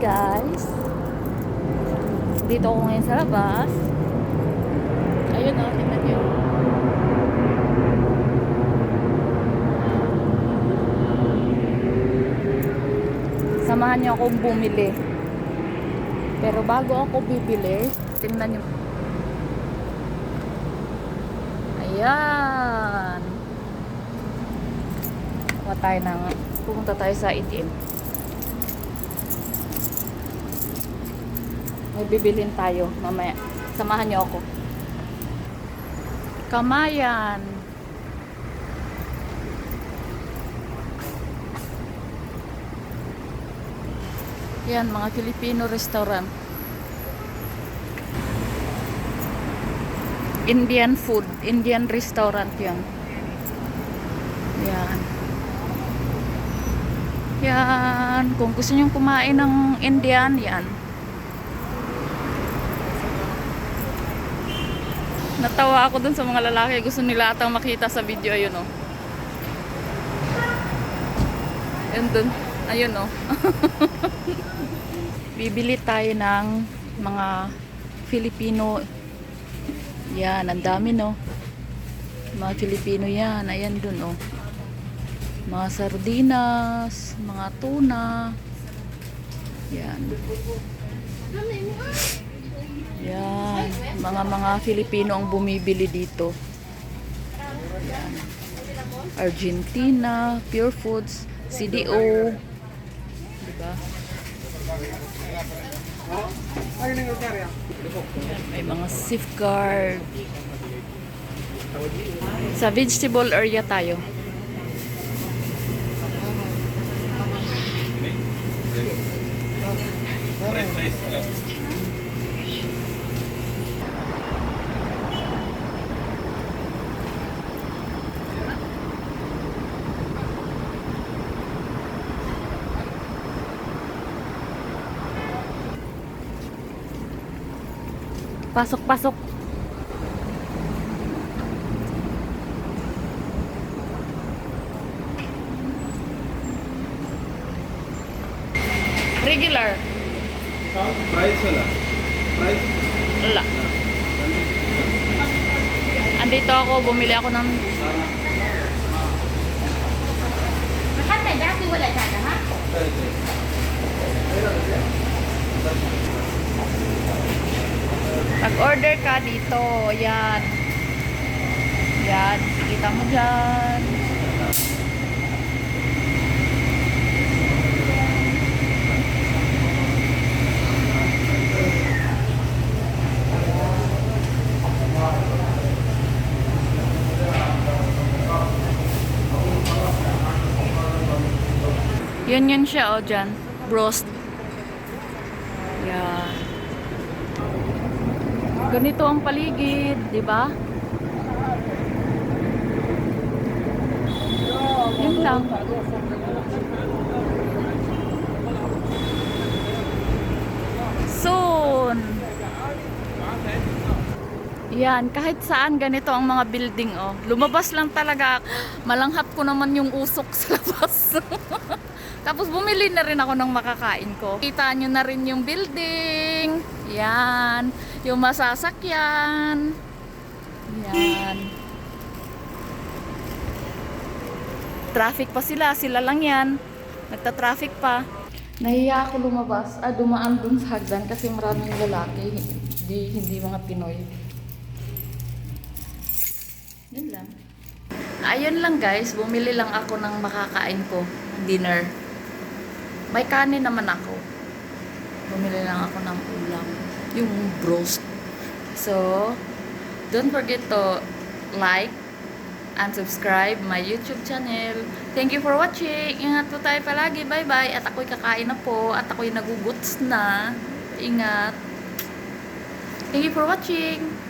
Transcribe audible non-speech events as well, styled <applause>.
guys. Dito ako ngayon sa labas. Ayun o, tingnan nyo. Samahan niyo akong bumili. Pero bago ako bibili, tingnan nyo. Ayan. Kuha tayo ng, pupunta tayo sa ATM. May bibilin tayo mamaya. Samahan niyo ako. Kamayan. Yan, mga Filipino restaurant. Indian food, Indian restaurant yan. Yan. Yan, kung gusto niyo kumain ng Indian, yan. Natawa ako dun sa mga lalaki. Gusto nila atang makita sa video. Ayun, oh. Ayun dun. Ayun, oh. <laughs> Bibili tayo ng mga Filipino. Yan, ang dami, no? Mga Filipino yan. Ayan dun, oh. Mga sardinas, mga tuna. Yan. Yan. Mga mga Filipino ang bumibili dito. Yan. Argentina, Pure Foods, CDO. Diba? Yan, may mga safeguard. Sa vegetable area tayo. Pasok, pasok. Regular. Price wala. Price? Wala. Andito ako, bumili ako ng... Nakatay, dati wala dyan, ha? Pag-order ka dito, yan. Yan, kita mo dyan. Yan yan siya, oh, dyan. Brost. Yan. Ganito ang paligid, di ba? Yun lang. Soon. Yan, kahit saan ganito ang mga building, oh. Lumabas lang talaga. Malanghat ko naman yung usok <laughs> sa labas. Tapos bumili na rin ako ng makakain ko. Kita nyo na rin yung building. Yan. Yung masasakyan. Yan. Traffic pa sila. Sila lang yan. Nagta-traffic pa. Nahiya ako lumabas. Ah, dumaan dun sa hagdan kasi maraming lalaki. Hindi, hindi mga Pinoy. Yun lang. Ayun lang guys. Bumili lang ako ng makakain ko. Dinner. May kanin naman ako. Bumili lang ako ng ulam. Yung broast. So, don't forget to like and subscribe my YouTube channel. Thank you for watching. Ingat po tayo palagi. Bye-bye. At ako'y kakain na po. At ako'y naguguts na. Ingat. Thank you for watching.